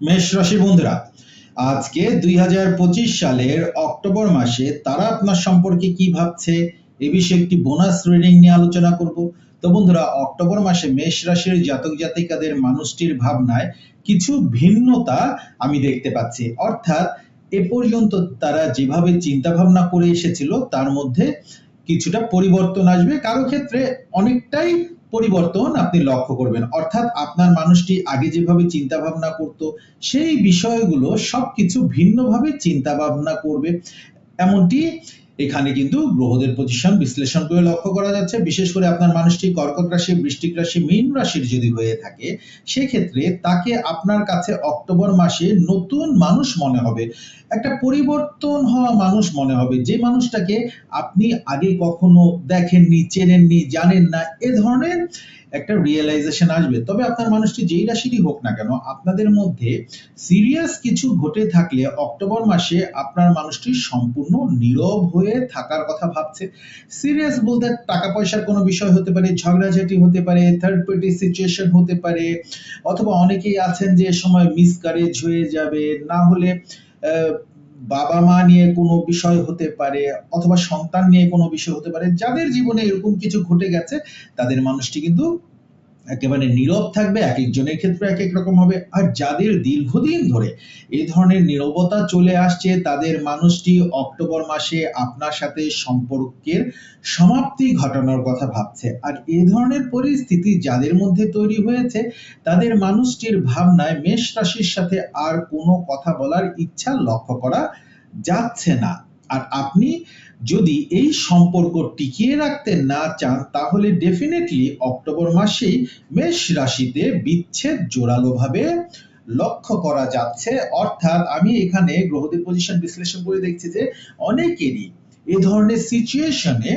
মেষ রাশি বন্ধুরা, আজকে দুই হাজার পঁচিশ সালের অক্টোবর মাসে তারা আপনার সম্পর্কে কি ভাবছে, এ বিষয়ে একটি বোনাস রিডিং নিয়ে আলোচনা করব। তো বন্ধুরা, অক্টোবর মাসে মেষ রাশির জাতক জাতিকাদের মানুষটির ভাবনায় কিছু ভিন্নতা আমি দেখতে পাচ্ছি। অর্থাৎ এ পর্যন্ত তারা যেভাবে চিন্তা ভাবনা করে এসেছিল, তার মধ্যে কিছুটা পরিবর্তন আসবে। কারও ক্ষেত্রে অনেকটাই পরিবর্তন আপনি লক্ষ্য করবেন। অর্থাৎ আপনার মানুষটি আগে যেভাবে চিন্তা ভাবনা করত, সেই বিষয়গুলো সবকিছু ভিন্নভাবে চিন্তা ভাবনা করবে। এমনটি এখানে কিন্তু গ্রহদের পজিশন বিশ্লেষণ করে লক্ষ্য করা যাচ্ছে। বিশেষ করে আপনার মানুষটি কর্কট রাশি বৃষ্টিক রাশি, মীন রাশির যদি হয়ে থাকে, সেক্ষেত্রে তাকে আপনার কাছে অক্টোবর মাসে নতুন মানুষ মনে হবে। একটা পরিবর্তন হওয়া মানুষ মনে হবে। যে মানুষটাকে আপনি আগে কখনো দেখেননি, চেনেননি, জানেন না, এ ধরনের একটা রিয়েলাইজেশন আসবে। তবে আপনার মানুষটি যেই রাশিরই হোক না কেন, আপনাদের মধ্যে সিরিয়াস কিছু ঘটে থাকলে অক্টোবর মাসে আপনার মানুষটি সম্পূর্ণ নীরব হয়ে থাকার কথা ভাবছে। সিরিয়াস বলতে টাকা পয়সার কোনো বিষয় হতে পারে, ঝগড়াঝাটি হতে পারে থার্ড পার্টি সিচুয়েশন হতে পারে, অথবা অনেকেই আছেন যে সময় মিসকারেজ হয়ে যাবে, না হলে বাবা মা নিয়ে কোনো বিষয় হতে পারে অথবা সন্তান নিয়ে কোনো বিষয় হতে পারে, যাদের জীবনে এরকম কিছু ঘটে গেছে, তাদের মানুষটি কিন্তু একেবারে নীরব থাকবে, এক একজনের ক্ষেত্রে এক এক রকম হবে। আর যাদের দীর্ঘদিন ধরে এই ধরনের নীরবতা চলে আসছে, তাদের মানুষটি অক্টোবর মাসে আপনার সাথে সম্পর্কের সমাপ্তি ঘটানোর কথা ভাবছে। আর এই ধরনের পরিস্থিতি যাদের মধ্যে তৈরি হয়েছে, তাদের মানুষটির ভাবনায় মেষ রাশির সাথে আর কোনো কথা বলার ইচ্ছা লক্ষ্য করা যাচ্ছে না। আর আপনি যদি এই সম্পর্ক টিকিয়ে রাখতে না চান, তাহলে ডেফিনেটলি অক্টোবর মাসেই মেষ রাশিতে বিচ্ছেদ জোরালোভাবে লক্ষ্য করা যাচ্ছে। অর্থাৎ আমি এখানে গ্রহদের পজিশন বিশ্লেষণ করে দেখছি যে অনেকেরই এ ধরনের সিচুয়েশনে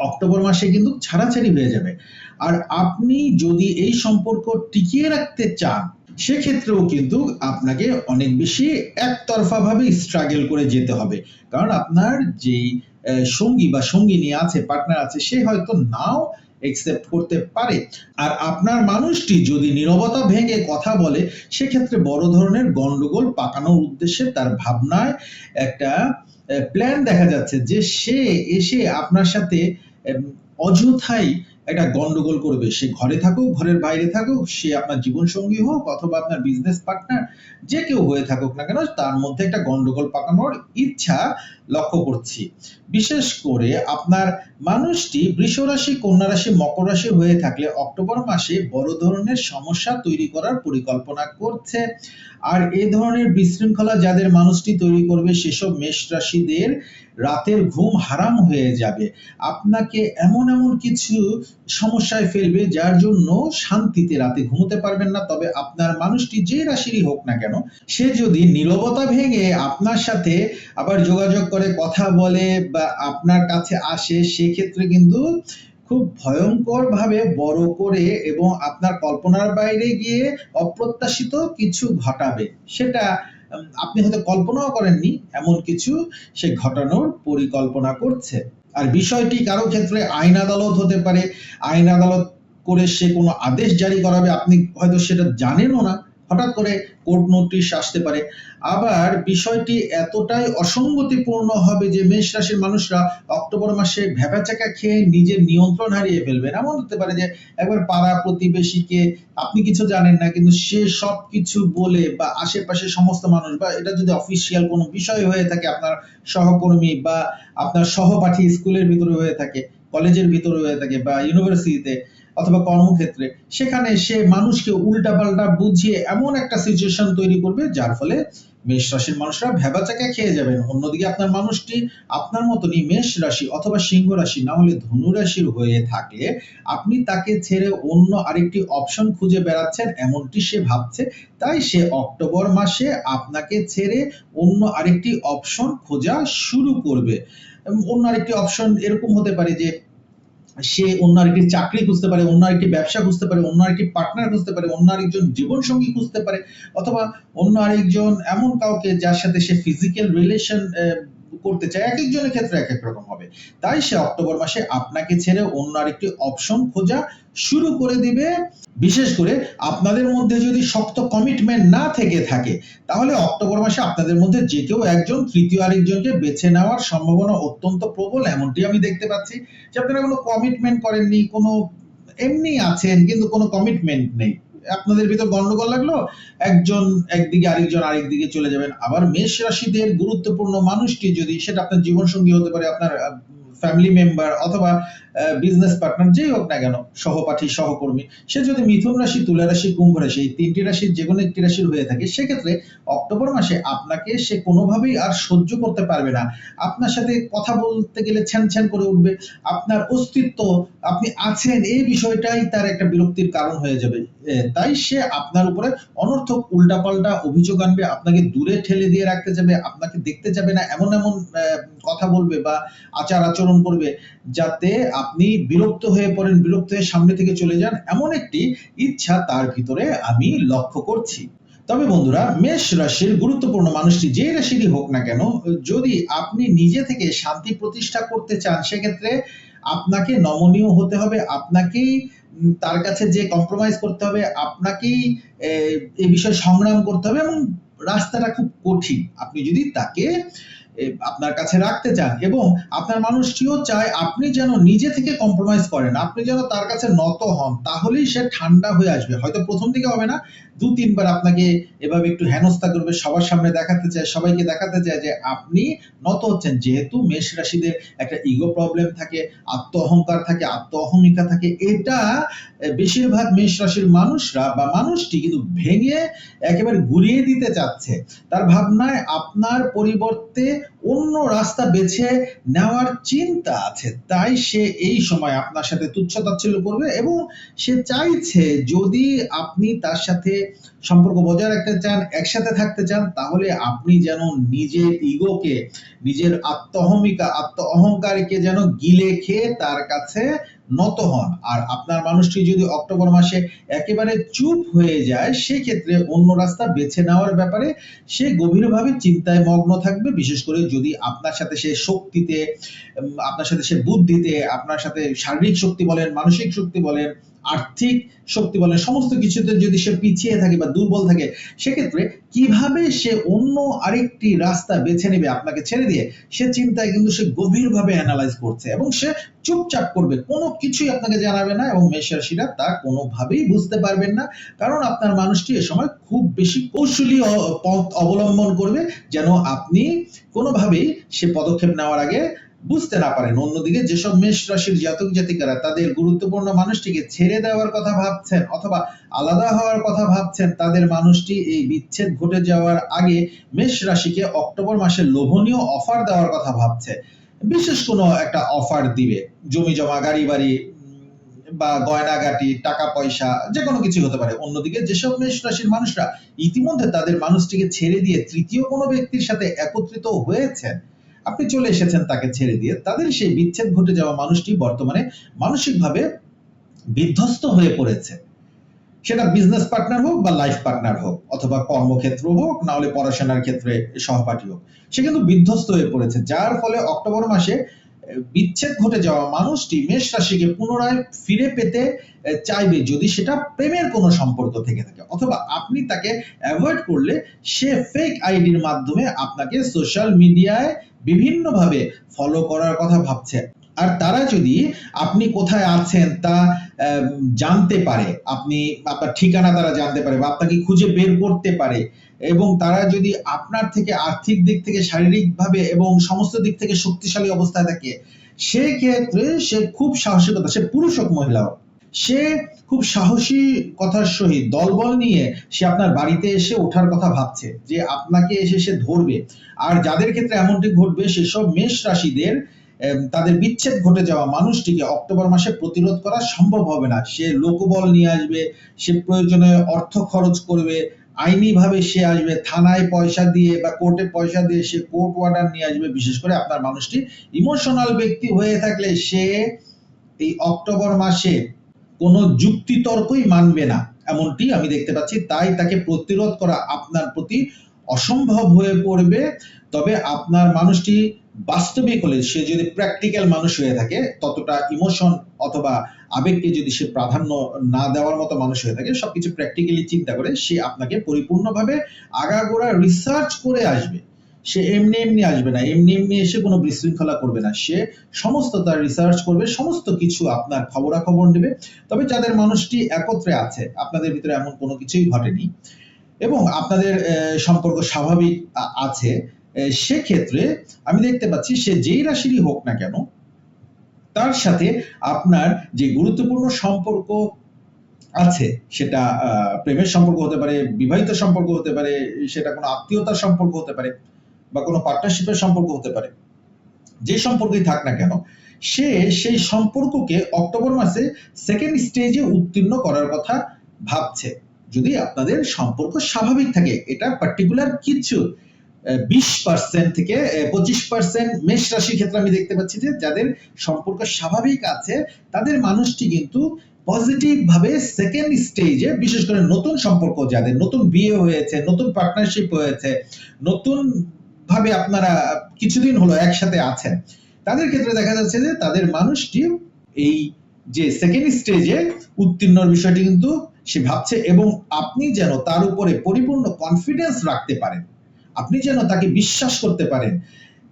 অক্টোবর মাসে কিন্তু ছাড়াছাড়ি হয়ে যাবে। আর আপনি যদি এই সম্পর্ক টিকিয়ে রাখতে চান সেক্ষেত্রেও কিন্তু আপনাকে অনেক বেশি একতরফা ভাবে স্ট্রাগল করে যেতে হবে। কারণ আপনার যেই সঙ্গী বা সঙ্গিনী আছে পার্টনার আছে, সে হয়তো নাও একসেপ্ট করতে পারে। আর আপনার মানুষটি যদি নীরবতা ভেঙে কথা বলে, সেক্ষেত্রে বড় ধরনের গন্ডগোল পাকানোর উদ্দেশ্যে তার ভাবনায় একটা প্ল্যান দেখা যাচ্ছে যে সে এসে আপনার সাথে অযথাই একটা গন্ডগোল করবে। সে ঘরে থাকুক, ঘরের বাইরে থাকুক, সে আপনার জীবন সঙ্গী হোক অথবা আপনার বিজনেস পার্টনার যে কেউ হয়ে থাকুক না কেন, তার মধ্যে একটা গন্ডগোল পাকানোর ইচ্ছা লক্ষ্য করছি। বিশেষ করে আপনার মানুষটি বৃষ রাশি কন্যা রাশি মকর রাশি হয়ে থাকলে অক্টোবর মাসে বড় ধরনের সমস্যা তৈরি করার পরিকল্পনা করছে। আর এ ধরনের বিশৃঙ্খলা যাদের মানুষটি তৈরি করবে, সেসব মেষ রাশিদের রাতের ঘুম হারাম হয়ে যাবে। আপনাকে এমন এমন কিছু সমস্যায় ফেলবে যার জন্য শান্তিতে রাতে ঘুমোতে পারবেন না। তবে আপনার মানুষটি যে রাশিরই হোক না কেন, সে যদি নীরবতা ভেঙে আপনার সাথে আবার যোগাযোগ করে, কথা বলে বা আপনার কাছে আসে সেক্ষেত্রে কিন্তু খুব ভয়ঙ্কর ভাবে বড় করে এবং আপনার কল্পনার বাইরে গিয়ে অপ্রত্যাশিত কিছু ঘটাবে। সেটা আপনি হয়তো কল্পনাও করেননি, এমন কিছু সে ঘটানোর পরিকল্পনা করছে। আর বিষয়টি কারও ক্ষেত্রে আইন আদালত হতে পারে। আইন আদালত করে সে কোনো আদেশ জারি করাবে, আপনি হয়তো সেটা জানেনও না। হঠাৎ করে কোর্ট নোটিশ আসতে পারে। আবার বিষয়টি এতটাই অসঙ্গতিপূর্ণ হবে যে মেষ রাশির মানুষরা অক্টোবর মাসে ভেবাচাকা খেয়ে নিজের নিয়ন্ত্রণ হারিয়ে ফেলবেন। এমন হতে পারে যে একবার পাড়া প্রতিবেশীকে, আপনি কিছু জানেন না, কিন্তু সে সব কিছু বলে বা আশেপাশে সমস্ত মানুষ বা এটা যদি অফিসিয়াল কোনো বিষয় হয়ে থাকে আপনার সহকর্মী বা আপনার সহপাঠী স্কুলের ভিতরে হয়ে থাকে, কলেজের ভিতরে হয়ে থাকে বা ইউনিভার্সিটিতে অথবা কর্মক্ষেত্রে, সেখানে সে মানুষকে উল্টাপাল্টা বুঝিয়ে এমন একটা সিচুয়েশন তৈরি করবে, যার ফলে মেষ রাশির মানুষরা ভেবাচাকা খেয়ে যাবেন। অন্যদিকে আপনার মানুষটি আপনার মতনই মেষ রাশি অথবা সিংহ রাশি, না হলে ধনু রাশির হয়ে থাকলে আপনি তাকে ছেড়ে অন্য আরেকটি অপশন খুঁজে বেড়াচ্ছেন, এমনটি সে ভাবছে। তাই সে অক্টোবর মাসে আপনাকে ছেড়ে অন্য আরেকটি অপশন খোঁজা শুরু করবে। অন্য আরেকটি অপশন এরকম হতে পারে যে সে অন্য আরেকটি চাকরি খুঁজতে পারে, অন্য আরেকটি ব্যবসা খুঁজতে পারে, অন্য আরেকটি পার্টনার খুঁজতে পারে, অন্য আরেকজন জীবন সঙ্গী খুঁজতে পারে, অথবা অন্য আরেকজন এমন কাউকে যার সাথে সে ফিজিক্যাল রিলেশন করতে চায়, এক একজনের ক্ষেত্রে এক এক রকম হবে। তাই সে অক্টোবর মাসে আপনাকে ছেড়ে অন্য আরেকটি অপশন খোঁজা শুরু করে দিবে। বিশেষ করে আপনাদের মধ্যে যদি শক্ত কমিটমেন্ট না থেকে থাকে, তাহলে অক্টোবর মাসে আপনাদের মধ্যে যে কেউ একজন, তৃতীয় আরেকজনকে বেছে নেওয়ার সম্ভাবনা অত্যন্ত প্রবল, এমনটি আমি দেখতে পাচ্ছি যে আপনারা কোনো কমিটমেন্ট করেননি, কোনো এমনি আছেন, কিন্তু কোনো কমিটমেন্ট নেই। আপনাদের ভিতর গন্ডগোল লাগল, একজন একদিকে, আরেকজন আরেক দিকে চলে যাবেন। আবার মেষ রাশিদের গুরুত্বপূর্ণ মানুষটি যদি, সেটা আপনার জীবনসঙ্গী হতে পারে, আপনার ফ্যামিলি মেম্বার অথবা বিজনেস পার্টনার যেই হোক না কেন, সহপাঠী, সহকর্মী, সে যদি মিথুন রাশি, তুলা রাশি, কুম্ভ রাশি, এই তিনটি রাশির যে কোনো একটি রাশির হয়ে থাকে, সেক্ষেত্রে অক্টোবর মাসে আপনাকে সে কোনোভাবেই আর সহ্য করতে পারবে না। আপনার সাথে কথা বলতে গেলে ছ্যান ছ্যান করে উঠবে। আপনার অস্তিত্ব, আপনি আছেন, এই বিষয়টাই তার একটা বিরক্তির কারণ হয়ে যাবে। তাই সে আপনার উপরে অনর্থক উল্টাপাল্টা অভিযোগ আনবে, আপনাকে দূরে ঠেলে দিয়ে রাখতে যাবে, আপনাকে দেখতে যাবে না, এমন এমন কথা বলবে বা আচার আচরণ করবে যাতে আপনি বিরক্ত হয়ে পড়েন বিরক্ত হয়ে সামনে থেকে চলে যান এমন একটি ইচ্ছা তার ভিতরে আমি লক্ষ্য করছি। তবে বন্ধুরা মেষ রাশির গুরুত্বপূর্ণ মানুষটি যে রাশিরই হোক না কেন যদি আপনি নিজে থেকে শান্তি প্রতিষ্ঠা করতে চান সেক্ষেত্রে আপনাকে নমনীয় হতে হবে আপনাকেই তার কাছে যে কম্প্রোমাইজ করতে হবে আপনাকেই এই বিষয়ে সংগ্রাম করতে হবে এবং রাস্তাটা খুব কঠিন। আপনি যদি তাকে এ, আপনার কাছে রাখতে চান এবং আপনার মানুষটিও চায় আপনি যেন নিজে থেকে কম্প্রোমাইজ করেন। আপনি যেন তার কাছে নত হন, তাহলেই সে ঠান্ডা হয়ে আসবে। হয়তো প্রথম দিকে হবে না, দু, তিনবার আপনাকে এভাবে একটু হেনস্থা করবে, সবার সামনে দেখাতে চায়, সবাইকে দেখাতে চায় যে আপনি নত হচ্ছেন। যেহেতু মেষ রাশিদের একটা ইগো প্রবলেম থাকে আত্ম অহংকার থাকে আত্ম অহমিকা থাকে, এটা বেশিরভাগ মেষ রাশির মানুষরা বা মানুষটি কিন্তু ভেঙে একেবারে ঘুরিয়ে দিতে চাচ্ছে। তার ভাবনায় আপনার পরিবর্তে Yeah. অন্য রাস্তা বেছে নেওয়ার চিন্তা আছে। তাই সে এই সময় আপনার সাথে তুচ্ছ তাচ্ছিল্য করবে এবং সে চাইছে যদি আপনি তার সাথে সম্পর্ক বজায় রাখতে চান, একসাথে থাকতে চান, তাহলে আপনি যেন নিজের ইগোকে, নিজের আত্ম অহমিকা আত্ম অহংকারকে যেন গিলে খেয়ে তার কাছে নত হন। আর আপনার মানুষটি যদি অক্টোবর মাসে একেবারে চুপ হয়ে যায়, সেক্ষেত্রে অন্য রাস্তা বেছে নেওয়ার ব্যাপারে সে গভীরভাবে চিন্তায় মগ্ন থাকবে। বিশেষ করে যদি আপনার সাথে সে শক্তিতে আপনার সাথে সে বুদ্ধিতে, আপনার সাথে শারীরিক শক্তি বলেন, মানসিক শক্তি বলেন আর্থিক শক্তি বলেন সমস্ত কিছুতে যদি সে পিছিয়ে থাকে বা দুর্বল থাকে, সেক্ষেত্রে কীভাবে সে অন্য আরেকটি রাস্তা বেছে নেবে আপনাকে ছেড়ে দিয়ে, সে চিন্তায় কিন্তু সে গভীরভাবে অ্যানালাইজ করছে এবং সে চুপচাপ করবে। কোনো কিছুই আপনাকে জানাবে না এবং মেষরাশিরা তা কোনোভাবেই বুঝতে পারবেন না। কারণ আপনার মানুষটি এ সময় খুব বেশি কৌশলী পথ অবলম্বন করবে যেন আপনি কোনোভাবেই সে পদক্ষেপ নেওয়ার আগে বুঝতে না পারেন। অন্যদিকে যেসব মেষ রাশির জাতক জাতিকারা তাদের গুরুত্বপূর্ণ মানুষটিকে ছেড়ে দেওয়ার কথা ভাবছেন অথবা আলাদা হওয়ার কথা ভাবছেন, তাদের মানুষটি এই বিচ্ছেদ ঘটে যাওয়ার আগে মেষ রাশিকে অক্টোবর মাসে লোভনীয় অফার দেওয়ার কথা ভাবছে। বিশেষ কোনো একটা অফার দিবে। জমি জমা গাড়ি বাড়ি বা গয়নাগাটি টাকা পয়সা যে কোনো কিছু হতে পারে। অন্যদিকে যেসব মেষ রাশির মানুষরা ইতিমধ্যে তাদের মানুষটিকে ছেড়ে দিয়ে তৃতীয় কোনো ব্যক্তির সাথে একত্রিত হয়েছেন আপনি চলে এসেছেন তাকে ছেড়ে দিয়ে, তাদের সেই বিচ্ছেদ ঘটে যাওয়া মানুষটি বর্তমানে মানসিকভাবে বিধ্বস্ত হয়ে পড়েছে। সেটা বিজনেস পার্টনার হোক বা লাইফ পার্টনার হোক, অথবা কর্মক্ষেত্র হোক, না হলে পড়াশোনার ক্ষেত্রে সহপাঠী হোক, সে কিন্তু বিধ্বস্ত হয়ে পড়েছে। যার ফলে অক্টোবর মাসে বিচ্ছেদ ঘটে যাওয়া মানুষটি মেষ রাশিকে পুনরায় ফিরে পেতে চাইবে যদি সেটা প্রেমের কোনো সম্পর্ক থেকে থাকে। অথবা আপনি তাকে অ্যাভয়েড করলে সে ফেক আইডির মাধ্যমে আপনাকে সোশ্যাল মিডিয়ায় বিভিন্নভাবে ফলো করার কথা ভাবছে। আর তারা যদি আপনি কোথায় আছেন, তা জানতে পারে। আপনি আপনার ঠিকানা তারা জানতে পারে বা আপনাকে খুঁজে বের করতে পারে। এবং তারা যদি আপনার থেকে আর্থিক দিক থেকে শারীরিক ভাবে এবং সমস্ত দিক থেকে শক্তিশালী অবস্থায় থাকে, সেক্ষেত্রে সে খুব সাহসিকতা সে পুরুষ হোক মহিলা হোক। সে খুব সাহসী কথার সহিত দলবল নিয়ে সে আপনার বাড়িতে এসে ওঠার কথা ভাবছে যে আপনাকে এসে সে ধরবে। আর যাদের ক্ষেত্রে এমনটি ঘটবে, সেসব মেষ রাশিদের তাদের বিচ্ছেদ ঘটে যাওয়া মানুষটিকে অক্টোবর মাসে প্রতিরোধ করা সম্ভব হবে না। সে লোকবল নিয়ে আসবে, সে প্রয়োজনে অর্থ খরচ করবে আইনি ভাবে সে আসবে, থানায় পয়সা দিয়ে বা কোর্টে পয়সা দিয়ে সে কোর্ট অর্ডার নিয়ে আসবে। বিশেষ করে আপনার মানুষটি ইমোশনাল ব্যক্তি হয়ে থাকলে সে এই অক্টোবর মাসে কোনো যুক্তিতর্কই মানবে না। এমনটি আমি দেখতে পাচ্ছি, তাই তাকে প্রতিরোধ করা আপনার প্রতি অসম্ভব হয়ে পড়বে। তবে আপনার মানুষটি বাস্তবিক হলে সে যদি প্র্যাকটিক্যাল মানুষ হয়ে থাকে, ততটা ইমোশন অথবা আবেগকে যদি সে প্রাধান্য না দেওয়ার মতো মানুষ হয়ে থাকে, সবকিছু প্র্যাকটিক্যালি চিন্তা করে সে আপনাকে পরিপূর্ণভাবে আগাগোড়া রিসার্চ করে আসবে। সে এমনি এমনি আসবে না, এমনি এমনি এসে কোনো বিশৃঙ্খলা করবে না। সে সমস্ত তার রিসার্চ করবে, সমস্ত কিছু আপনার খবরাখবর নেবে। তবে যাদের মানুষটি একত্রে আছে, আপনাদের ভিতরে এমন কোনো কিছুই ঘটেনি। এবং আপনাদের সম্পর্ক স্বাভাবিক আছে। সেক্ষেত্রে আমি দেখতে পাচ্ছি সে যেই রাশিরই হোক না কেন, তার সাথে আপনার যে গুরুত্বপূর্ণ সম্পর্ক আছে, সেটা প্রেমের সম্পর্ক হতে পারে, বিবাহিত সম্পর্ক হতে পারে, সেটা কোনো আত্মীয়তার সম্পর্ক হতে পারে বা কোনো পার্টনারশিপের সম্পর্ক হতে পারে, যে সম্পর্কই থাক না কেন, সে সেই সম্পর্ককে অক্টোবর মাসে সেকেন্ড স্টেজে উত্তীর্ণ করার কথা ভাবছে। যদি আপনাদের সম্পর্ক স্বাভাবিক থাকে, এটা পার্টিকুলার কিছু বিশ পার্সেন্ট থেকে পঁচিশ পার্সেন্ট মেষ রাশির ক্ষেত্রে আমি দেখতে পাচ্ছি যে যাদের সম্পর্ক স্বাভাবিক আছে, তাদের মানুষটি কিন্তু পজিটিভ ভাবে সেকেন্ড স্টেজে বিশেষ করে নতুন সম্পর্ক, যাদের নতুন বিয়ে হয়েছে, নতুন পার্টনারশিপ হয়েছে, নতুন ভাবে আপনারা কিছুদিন হলো একসাথে আছেন, তাদের ক্ষেত্রে দেখা যাচ্ছে যে তাদের মানুষটি এই যে সেকেন্ড স্টেজে উত্তীর্ণর বিষয়টি কিন্তু সে ভাবছে এবং আপনি যেন তার উপরে পরিপূর্ণ কনফিডেন্স রাখতে পারেন। আপনি যেন তাকে বিশ্বাস করতে পারেন।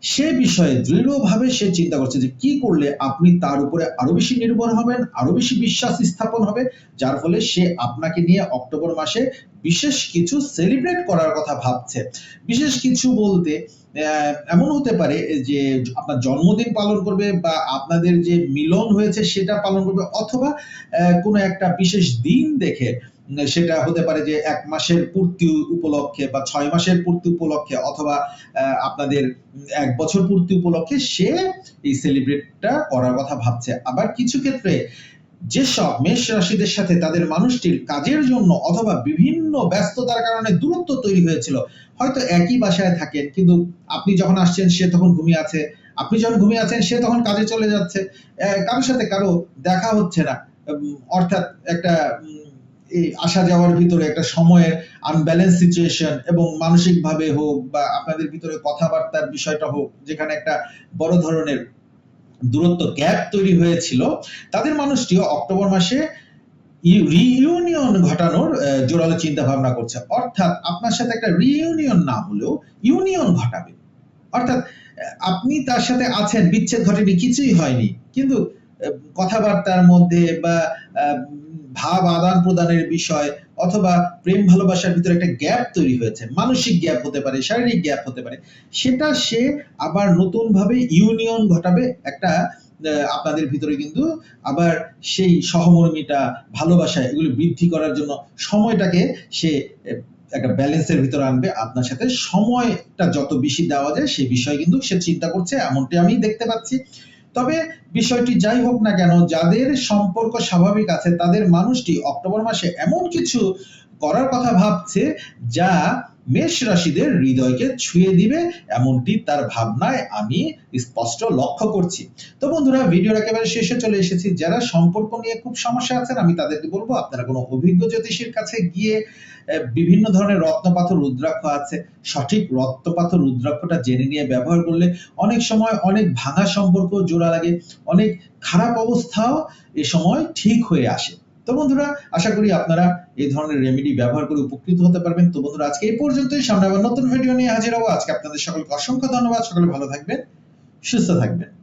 সে বিষয়ে দৃঢ়ভাবে সে চিন্তা করছে যে, কি করলে আপনি তার উপরে আরও বেশি নির্ভর হবেন, আরও বেশি বিশ্বাস স্থাপন হবে, যার ফলে সে আপনাকে নিয়ে অক্টোবর মাসে বিশেষ কিছু সেলিব্রেট করার কথা ভাবছে। বিশেষ কিছু বলতে এমন হতে পারে যে আপনার জন্মদিন পালন করবে বা আপনাদের যে মিলন হয়েছে সেটা পালন করবে অথবা কোনো একটা বিশেষ দিন দেখে সেটা হতে পারে যে এক মাসের পূর্তি উপলক্ষে বা ছয় মাসের পূর্তি উপলক্ষে অথবা আপনাদের এক বছর পূর্তি উপলক্ষে সে এই সেলিব্রেটটা করার কথা ভাবছে। আবার কিছু ক্ষেত্রে যেসব মেষ রাশিদের সাথে তাদের মানুষটির কাজের জন্য অথবা বিভিন্ন ব্যস্ততার কারণে দূরত্ব তৈরি হয়েছিল, হয়তো একই বাসায় থাকেন, কিন্তু আপনি যখন আসছেন সে তখন ঘুমিয়ে আছে, আপনি যখন ঘুমিয়ে আছেন সে তখন কাজে চলে যাচ্ছে। কারোর সাথে কারও দেখা হচ্ছে না অর্থাৎ একটা এই আসা যাওয়ার ভিতরে একটা সময়ের আনব্যালেন্স সিচুয়েশন এবং মানসিক ভাবে হোক বা আপনাদের ভিতরে কথাবার্তার বিষয়টা হোক, যেখানে একটা বড় ধরনের দূরত্ব গ্যাপ তৈরি হয়েছিল, তাদের মানুষটিও অক্টোবর মাসে রিইউনিয়ন ঘটানোর জোরালো চিন্তা ভাবনা করছে। অর্থাৎ আপনার সাথে একটা রিইউনিয়ন না হলেও ইউনিয়ন ঘটাবে। অর্থাৎ আপনি তার সাথে আছেন, বিচ্ছেদ ঘটেনি, কিছুই হয়নি। কিন্তু কথাবার্তার মধ্যে বা ভাব আদান প্রদানের বিষয় অথবা প্রেম ভালোবাসার ভিতরে একটা গ্যাপ তৈরি হয়েছে, মানসিক গ্যাপ হতে পারে, শারীরিক গ্যাপ হতে পারে, সেটা সে আবার নতুন ভাবে ইউনিয়ন ঘটাবে একটা আপনাদের ভিতরে কিন্তু আবার সেই সহমর্মিতা, ভালোবাসা এগুলো বৃদ্ধি করার জন্য সময়টাকে সে একটা ব্যালেন্সের ভিতরে আনবে। আপনার সাথে সময়টা যত বেশি দেওয়া যায় সেই বিষয়ে কিন্তু সে চিন্তা করছে, এমনটি আমি দেখতে পাচ্ছি। তবে বিষয়টি যাই হোক না কেন, যাদের সম্পর্ক স্বাভাবিক আছে, তাদের মানুষটি অক্টোবর মাসে এমন কিছু করার কথা ভাবছে যা মেষ রাশিদের হৃদয়কে ছুঁয়ে দিবে এমনটি তার ভাবনায় আমি স্পষ্ট লক্ষ্য করছি। তো বন্ধুরা, ভিডিওর একেবারে শেষে চলে এসেছি। যারা সম্পর্ক নিয়ে খুব সমস্যা আছেন, আমি তাদেরকে বলব, আপনারা কোনো অভিজ্ঞ জ্যোতিষীর কাছে গিয়ে বিভিন্ন ধরনের রত্নপাথর, রুদ্রাক্ষ আছে। সঠিক রত্নপাথর, রুদ্রাক্ষটা জেনে নিয়ে ব্যবহার করলে অনেক সময় অনেক ভাঙা সম্পর্ক জোড়া লাগে, অনেক খারাপ অবস্থাও এ সময় ঠিক হয়ে আসে। তো বন্ধুরা, আশা করি আপনারা এই ধরনের রেমেডি ব্যবহার করে উপকৃত হতে পারবেন। তো বন্ধুরা, আজকে এই পর্যন্তই। সামনে আবার নতুন ভিডিও নিয়ে হাজির হব। আজকে আপনাদের সকলকে অসংখ্য ধন্যবাদ। সকলে ভালো থাকবেন, সুস্থ থাকবেন।